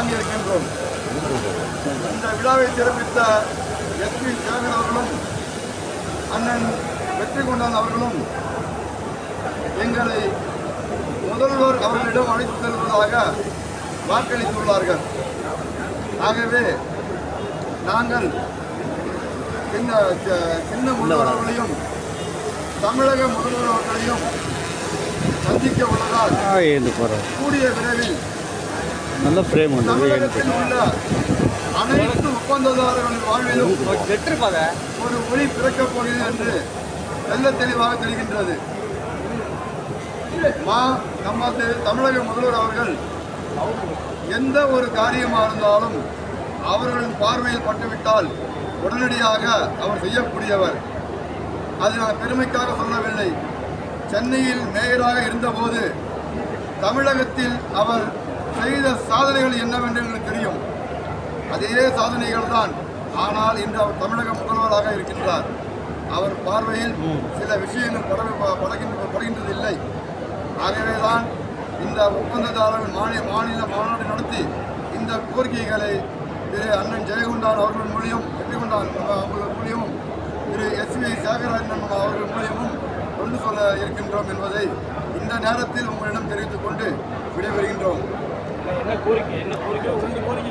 வழங்கி இருக்கின்றோம் இந்த விழாவை சிறப்பித்த எஸ்பி சேகர் அவர்களும் அண்ணன் வெற்றி கொண்டான் அவர்களும் எங்களை முதல்வர் அவர்களிடம் அழைத்து செல்வதாக வாக்களித்துள்ளார்கள். ஆகவே நாங்கள் சின்ன முதல்வர் அவர்களையும் தமிழக முதல்வர் அவர்களையும் சந்திக்க உள்ளதால் கூடிய விரைவில் நல்ல ஃப்ரேம் வந்து அனைத்து ஒப்பந்ததாரர்களின் வாழ்விலும் ஒரு ஒளி பிறக்கப் போகிறது என்று நல்ல தெளிவாக தெரிகின்றது மா நமது தமிழக முதல்வர் அவர்கள் எந்த ஒரு காரியமாக இருந்தாலும் அவர்களின் பார்வையில் பட்டுவிட்டால் உடனடியாக அவர் செய்யக்கூடியவர் அது நான் பெருமைக்காக சொல்லவில்லை. சென்னையில் மேயராக இருந்தபோது தமிழகத்தில் அவர் செய்த சாதனைகள் என்னவென்று எங்களுக்கு தெரியும். அதே சாதனைகள் தான் ஆனால் இன்று அவர் தமிழக முதல்வராக இருக்கின்றார். அவர் பார்வையில் சில விஷயங்கள் படகு படுகின்ற படுகின்றதில்லை. ஆகவேதான் இந்த ஒப்பந்ததாரர்கள் மாநில மாநில மாநாடு நடத்தி இந்த கோரிக்கைகளை திரு அண்ணன் ஜெயகுண்டான் அவர்கள் மூலியம் வெற்றிகுண்டான் அவர்கள் மூலியமும் திரு எஸ் வி சேகராஜன் அவர்கள் மூலியமும் கொண்டு சொல்ல இருக்கின்றோம் என்பதை இந்த நேரத்தில் உங்களிடம் தெரிவித்துக் கொண்டு விடைபெறுகின்றோம். கோரிக்கை என்ன கோரிக்கை? உங்க கோரிக்கை